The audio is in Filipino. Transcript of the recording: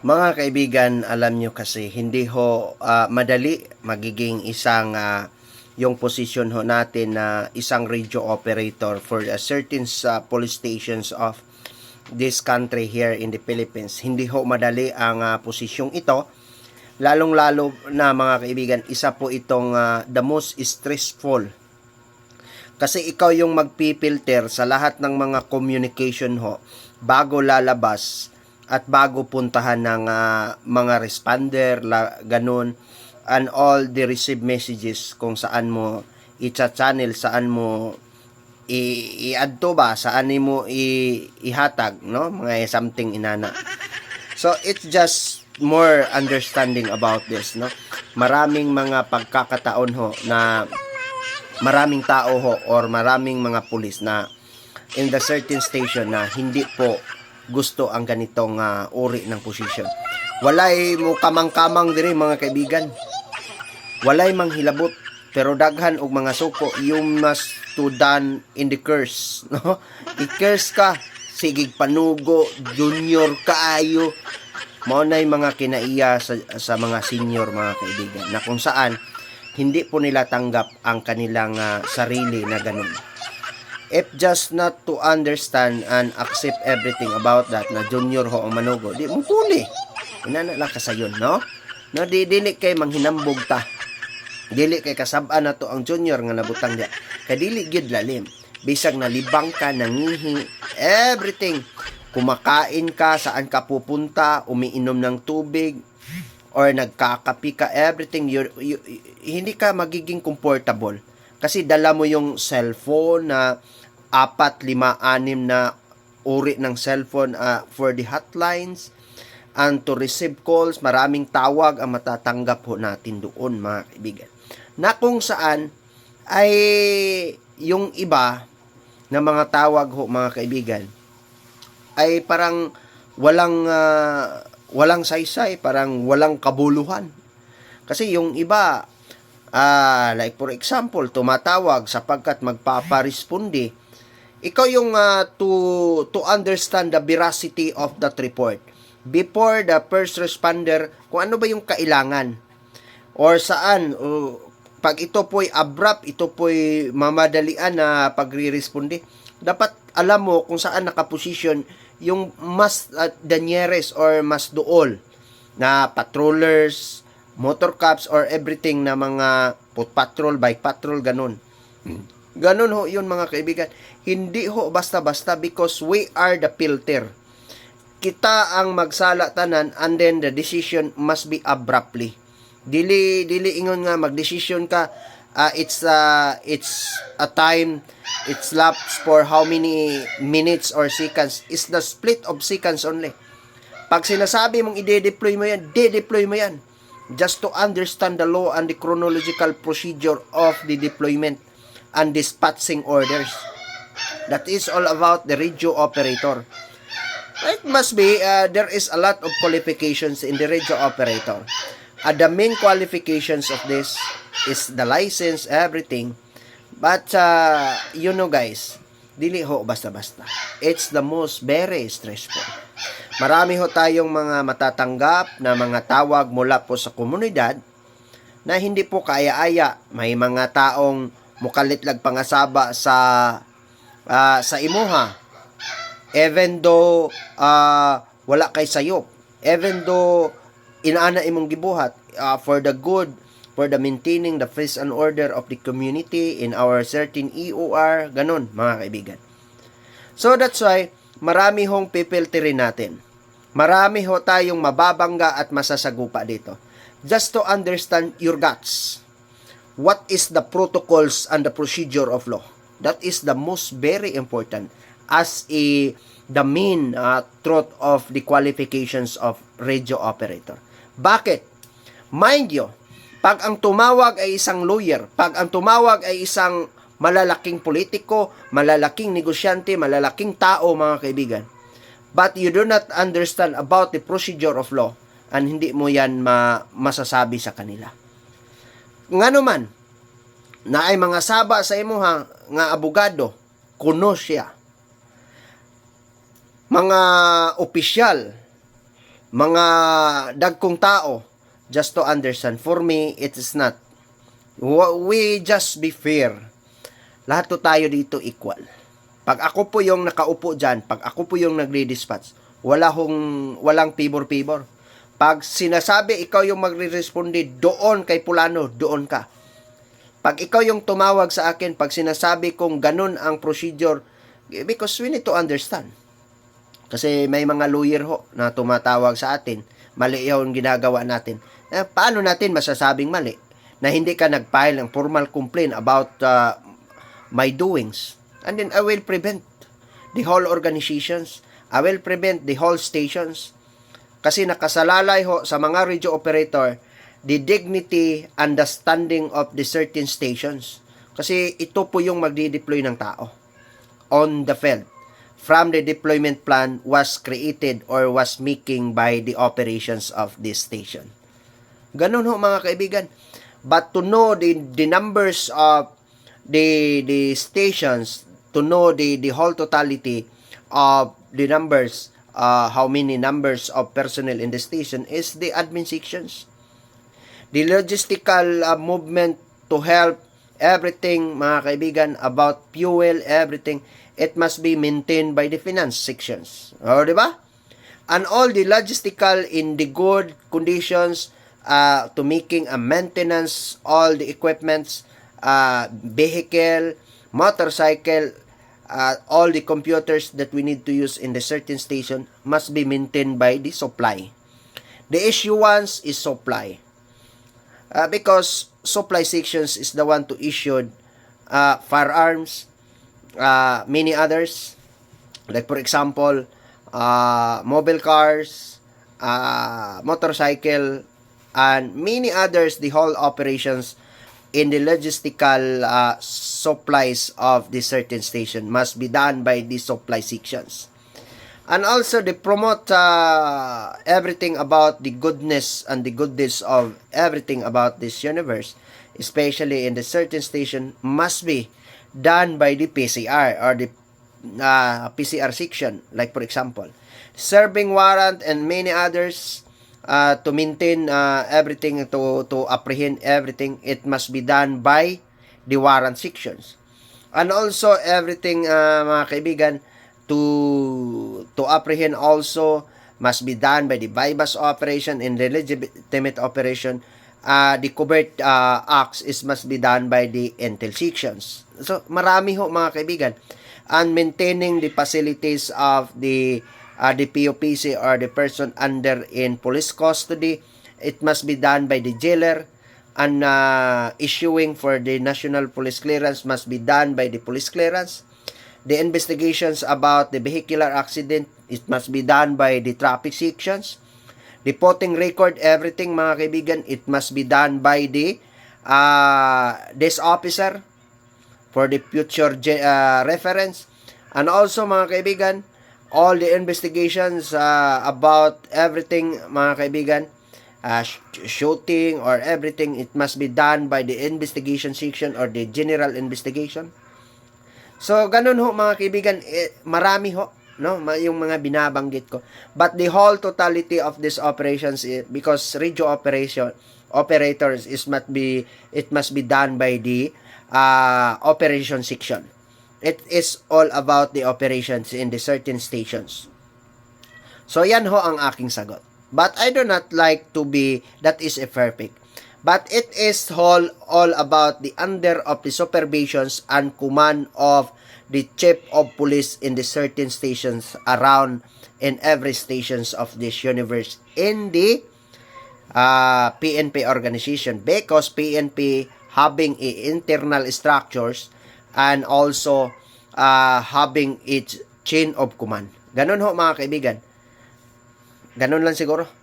Mga kaibigan, alam nyo kasi hindi ho ah, madali magiging isang ah, yung position ho natin na isang radio operator for a certain sa police stations of this country here in the Philippines. Hindi ho madali ang ah, posisyong ito. Lalong-lalo na mga kaibigan, isa po itong ah, the most stressful kasi ikaw yung magpipilter sa lahat ng mga communication ho bago lalabas at bago puntahan ng ah, mga responder, la, ganun, and all the received messages kung saan mo i-channel, saan mo i-add to ba, saan mo i- ihatag, no? Mga something inana. So, it's just more understanding about this, no? Maraming mga pagkakataon ho na maraming tao ho or maraming mga pulis na in the certain station na hindi po gusto ang ganitong ah, uri ng position. Walay mo kamang-kamang diri mga kaibigan. Walay mang hilabot pero daghan og mga suko you must to done in the curse no i-curse ka sigig panugo junior kaayo mao nay mga kinaiya sa, sa mga senior mga kaibigan na kung saan hindi po nila tanggap ang kanilang ah, sarili na ganun. If just not to understand and accept everything about that na junior ho ang manugo, di mo tuli. Inanala ka sa yun, no? No, di dili kay manghinambog ta. Dili kay kasab-an na to ang junior nga nabutang diya. Kay dili gyud lalim. Bisag nalibang ka, nangihi, everything. Kumakain ka, saan ka pupunta, umiinom ng tubig, or nagkakapi ka, everything, you, you, hindi ka magiging comfortable. Kasi dala mo yung cellphone na apat, lima, anim na uri ng cellphone ah, for the hotlines and to receive calls, maraming tawag ang matatanggap ho natin doon mga kaibigan. Na kung saan ay yung iba na mga tawag ho mga kaibigan ay parang walang ah, walang saysay, parang walang kabuluhan. Kasi yung iba, ah, like for example, tumatawag sapagkat magpaparesponde, ikaw yung ah, to, to understand the veracity of that report. Before the first responder, kung ano ba yung kailangan. Or saan, o, pag ito po'y abrupt, ito po'y mamadalian na pagre-responde, dapat alam mo kung saan nakaposisyon yung mas uh, the nearest or mas dool na patrollers, motor cops or everything na mga foot patrol, bike patrol, ganun. Ganun ho yun mga kaibigan. Hindi ho basta-basta because we are the filter. Kita ang magsala tanan and then the decision must be abruptly. Dili dili ingon nga magdesisyon ka ah, it's uh, it's a time it's lapse for how many minutes or seconds is the split of seconds only. Pag sinasabi mong ide-deploy mo yan, de-deploy mo yan. Just to understand the law and the chronological procedure of the deployment and dispatching orders. That is all about the radio operator. It must be, uh, there is a lot of qualifications in the radio operator. Uh, the main qualifications of this is the license, everything. But, uh, you know guys, dili ho basta-basta. It's the most very stressful. Marami ho tayong mga matatanggap na mga tawag mula po sa komunidad na hindi po kaya-aya. May mga taong mukalitlag pangasaba sa ah, sa imuha. Even though ah, wala kay sayop. Even though inaana imong gibuhat ah, for the good for the maintaining the peace and order of the community in our certain EOR, ganun mga kaibigan. So that's why marami hong pipilterin natin. Marami ho tayong mababangga at masasagupa dito. Just to understand your guts. What is the protocols and the procedure of law? That is the most very important as a the main uh, truth of the qualifications of radio operator. Bakit? Mind you, pag ang tumawag ay isang lawyer, pag ang tumawag ay isang malalaking politiko, malalaking negosyante, malalaking tao mga kaibigan, but you do not understand about the procedure of law, and hindi mo yan ma- masasabi sa kanila. Nga naman, na ay mga saba sa imuha nga abogado, kuno siya. Mga opisyal, mga dagkong tao just to understand for me it is not. We just be fair. Lahat to tayo dito equal. Pag ako po yung nakaupo dyan pag ako po yung nagre-dispatch wala hong walang pibor-pibor pag sinasabi ikaw yung magre-responde doon kay Pulano doon ka pag ikaw yung tumawag sa akin pag sinasabi kong ganun ang procedure because we need to understand kasi may mga lawyer ho na tumatawag sa atin. Mali yung ginagawa natin. Eh, paano natin masasabing mali? Na hindi ka nag-file ng formal complaint about uh, my doings. And then I will prevent the whole organizations. I will prevent the whole stations. Kasi nakasalalay ho sa mga radio operator the dignity and the standing of the certain stations. Kasi ito po yung magdi-deploy ng tao on the field from the deployment plan was created or was making by the operations of this station. Ganun ho mga kaibigan. But to know the, the numbers of the the stations, to know the, the whole totality of the numbers, uh, how many numbers of personnel in the station is the admin sections. The logistical uh, movement to help everything, mga kaibigan, about fuel, everything, it must be maintained by the finance sections. O, di ba? And all the logistical in the good conditions uh, to making a maintenance, all the equipments, uh, vehicle, motorcycle, uh, all the computers that we need to use in the certain station must be maintained by the supply. The issue once is supply. Uh, because supply sections is the one to issue uh, firearms, uh, many others. Like for example, uh, mobile cars, uh, motorcycle, and many others, the whole operations in the logistical uh, supplies of the certain station must be done by the supply sections. And also, they promote uh, everything about the goodness and the goodness of everything about this universe, especially in the certain station, must be done by the PCR or the uh, PCR section. Like, for example, serving warrant and many others uh, to maintain uh, everything, to, to apprehend everything, it must be done by the warrant sections. And also, everything, uh, mga kaibigan, to to apprehend also must be done by the bypass operation and the legitimate operation. Uh, the covert uh, acts is must be done by the intel sections. So marami ho mga kaibigan. And maintaining the facilities of the uh, the POPC or the person under in police custody. It must be done by the jailer. And uh, issuing for the national police clearance must be done by the police clearance. The investigations about the vehicular accident it must be done by the traffic sections. Reporting record everything mga kaibigan it must be done by the uh, this officer for the future uh, reference. And also mga kaibigan all the investigations uh, about everything mga kaibigan uh, sh- shooting or everything it must be done by the investigation section or the general investigation So, ganun ho mga kaibigan, eh, marami ho, no, yung mga binabanggit ko. But the whole totality of these operations, eh, because radio operation, operators is must be, it must be done by the uh, operation section. It is all about the operations in the certain stations. So, yan ho ang aking sagot. But I do not like to be, that is a perfect. But it is all, all about the under of the supervisions and command of the chief of police in the certain stations around in every stations of this universe in the uh, PNP organization because PNP having a internal structures and also uh, having its chain of command. Ganun ho mga kaibigan. Ganun lang siguro.